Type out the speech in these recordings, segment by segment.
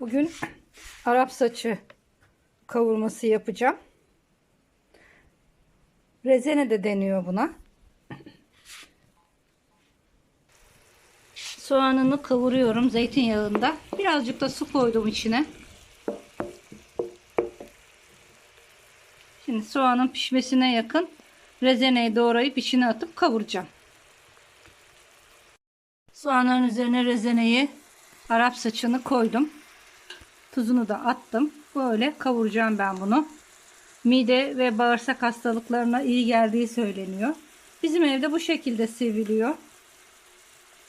Bugün Arap saçı kavurması yapacağım. Rezene de deniyor buna. Soğanını kavuruyorum zeytinyağında. Birazcık da su koydum içine. Şimdi soğanın pişmesine yakın rezeneyi doğrayıp içine atıp kavuracağım. Soğanların üzerine rezeneyi, Arap saçını koydum. Tuzunu da attım. Böyle kavuracağım ben bunu. Mide ve bağırsak hastalıklarına iyi geldiği söyleniyor. Bizim evde bu şekilde seviliyor.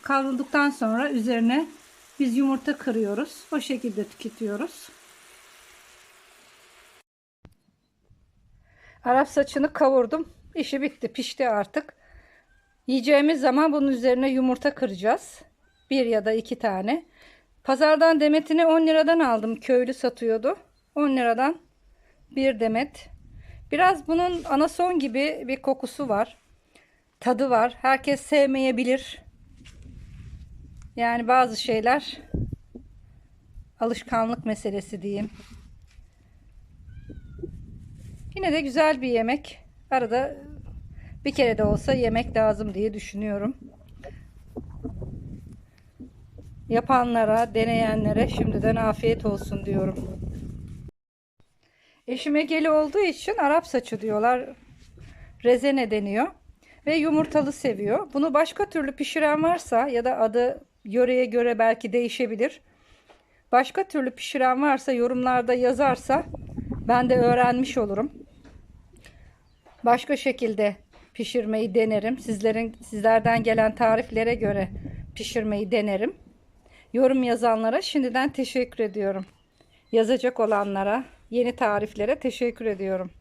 Kavrulduktan sonra üzerine biz yumurta kırıyoruz. O şekilde tüketiyoruz. Arap saçını kavurdum. İşi bitti, pişti artık. Yiyeceğimiz zaman bunun üzerine yumurta kıracağız. Bir ya da iki tane. Pazardan demetini 10 liradan aldım. Köylü satıyordu. 10 liradan bir demet. Biraz bunun anason gibi bir kokusu var. Tadı var. Herkes sevmeyebilir. Yani bazı şeyler alışkanlık meselesi diyeyim. Yine de güzel bir yemek. Arada bir kere de olsa yemek lazım diye düşünüyorum. Yapanlara, deneyenlere şimdiden afiyet olsun diyorum. Eşim Egeli olduğu için Arap saçı diyorlar. Rezene deniyor. Ve yumurtalı seviyor. Bunu başka türlü pişiren varsa ya da adı yöreye göre belki değişebilir. Başka türlü pişiren varsa yorumlarda yazarsa ben de öğrenmiş olurum. Başka şekilde pişirmeyi denerim. Sizlerin sizlerden gelen tariflere göre pişirmeyi denerim. Yorum yazanlara şimdiden teşekkür ediyorum. Yazacak olanlara, yeni tariflere teşekkür ediyorum.